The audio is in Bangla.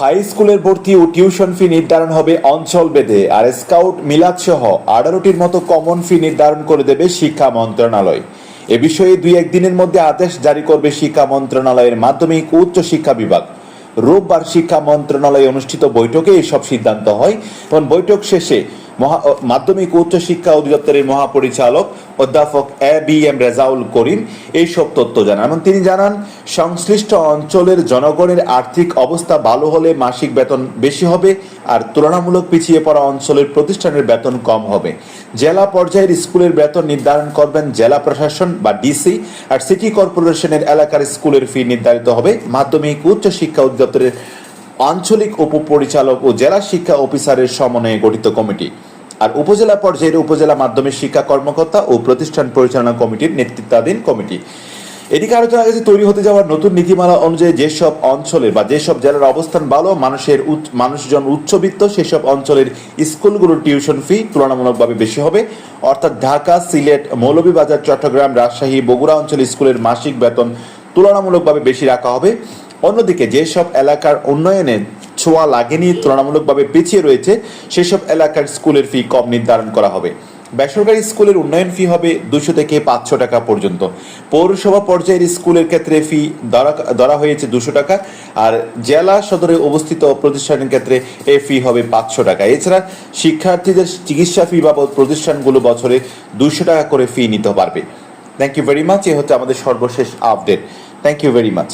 হাই স্কুলের ভর্তি ও টিউশন ফি নির্ধারণ হবে অঞ্চল বেঁধে আর স্কাউট মিলাদ সহ আঠারোটির মতো কমন ফি নির্ধারণ করে দেবে শিক্ষা মন্ত্রণালয়। এ বিষয়ে দুই একদিনের মধ্যে আদেশ জারি করবে শিক্ষা মন্ত্রণালয়ের মাধ্যমিক উচ্চ শিক্ষা বিভাগ। রোববার শিক্ষা মন্ত্রণালয়ে অনুষ্ঠিত বৈঠকে এসব সিদ্ধান্ত হয়। এবং বৈঠক শেষে মাধ্যমিক ও উচ্চ শিক্ষা অধিদপ্তরের মহাপরিচালক অধ্যাপক A B M Rezaul Karim এইসব তথ্য জানান। এবং তিনি জানান, সংশ্লিষ্ট অঞ্চলের জনগণের আর্থিক অবস্থা ভালো হলে মাসিক বেতন বেশি হবে আর তুলনামূলক পিছিয়ে পড়া অঞ্চলের প্রতিষ্ঠানের বেতন কম হবে। জেলা পর্যায়ের স্কুলের বেতন নির্ধারণ করবেন জেলা প্রশাসন বা ডিসি আর সিটি কর্পোরেশনের এলাকার স্কুলের ফি নির্ধারিত হবে। মাধ্যমিক ও উচ্চ শিক্ষা অধিদপ্তরের আঞ্চলিক উপপরিচালক ও জেলা শিক্ষা অফিসারের সমন্বয়ে গঠিত কমিটি। আর উপজেলা পর্যায়ের উপজেলা মাধ্যমিক শিক্ষা কর্মকর্তা ও প্রতিষ্ঠান পরিচালনা কমিটির নেতৃত্বাধীন কমিটি। এদিকে আলোচনা গেছে তৈরি হতে যাওয়ার নতুন নীতিমালা অনুযায়ী যেসব অঞ্চলে বা যেসব জেলার অবস্থান ভালো, মানুষের মানুষজন উচ্চবিত্ত, সেসব অঞ্চলের স্কুলগুলোর টিউশন ফি তুলনামূলকভাবে বেশি হবে। অর্থাৎ ঢাকা, সিলেট, মৌলভীবাজার, চট্টগ্রাম, রাজশাহী, বগুড়া অঞ্চল স্কুলের মাসিক বেতন তুলনামূলকভাবে বেশি রাখা হবে। অন্যদিকে যেসব এলাকার উন্নয়নে ছোঁয়া লাগেনি, তুলনামূলকভাবে পিছিয়ে রয়েছে, সেসব এলাকার স্কুলের ফি কম নির্ধারণ করা হবে। বেসরকারি স্কুলের উন্নয়ন ফি হবে দুশো থেকে পাঁচশো টাকা পর্যন্ত। পৌরসভা পর্যায়ের স্কুলের ক্ষেত্রে ফি ধরা ধরা হয়েছে দুশো টাকা, আর জেলা সদরে অবস্থিত প্রতিষ্ঠানের ক্ষেত্রে এ ফি হবে পাঁচশো টাকা। এছাড়া শিক্ষার্থীদের চিকিৎসা ফি বাবদ প্রতিষ্ঠানগুলো বছরে দুশো টাকা করে ফি নিতে পারবে। থ্যাংক ইউ ভেরি মাচ এ হচ্ছে আমাদের সর্বশেষ update thank you very much